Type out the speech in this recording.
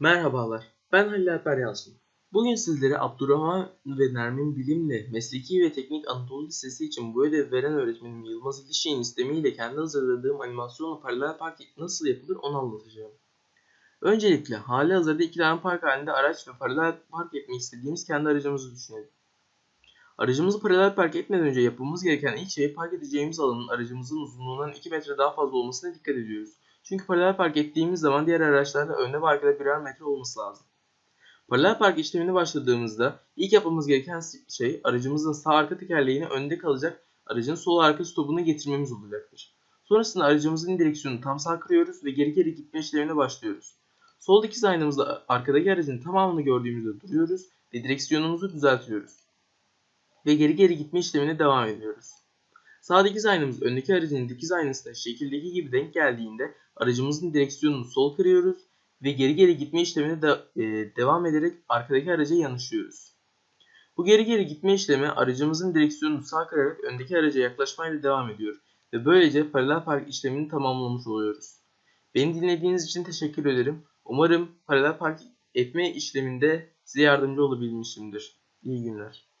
Merhabalar, ben Halil Alper Yalçın. Bugün sizlere Abdurrahman ve Nermin Bilimli Mesleki ve Teknik Anadolu Lisesi için bu ödevi veren öğretmenim Yılmaz İlişik'in istemiyle kendi hazırladığım animasyonla paralel park nasıl yapılır onu anlatacağım. Öncelikle hali hazırda iki tane park halinde araç ve paralel park etmek istediğimiz kendi aracımızı düşünelim. Aracımızı paralel park etmeden önce yapmamız gereken ilk şey park edeceğimiz alanın aracımızın uzunluğundan 2 metre daha fazla olmasına dikkat ediyoruz. Çünkü paralel park ettiğimiz zaman diğer araçlarda önde ve arkada birer metre olması lazım. Paralel park işlemini başladığımızda ilk yapmamız gereken şey aracımızın sağ arka tekerleğini önde kalacak aracın sol arka stopunu getirmemiz olacaktır. Sonrasında aracımızın direksiyonunu tam sağ kırıyoruz ve geri geri gitme işlemine başlıyoruz. Sol dikiz aynamızla arkadaki aracın tamamını gördüğümüzde duruyoruz ve direksiyonumuzu düzeltiyoruz. Ve geri geri gitme işlemine devam ediyoruz. Sağ dikiz aynamız öndeki aracın dikiz aynasına şekildeki gibi denk geldiğinde aracımızın direksiyonunu sol kırıyoruz ve geri geri gitme işlemine de, e, devam ederek arkadaki araca yanaşıyoruz. Bu geri geri gitme işlemi aracımızın direksiyonunu sağ kırarak öndeki araca yaklaşmayla devam ediyor ve böylece paralel park işlemini tamamlamış oluyoruz. Beni dinlediğiniz için teşekkür ederim. Umarım paralel park etme işleminde size yardımcı olabilmişimdir. İyi günler.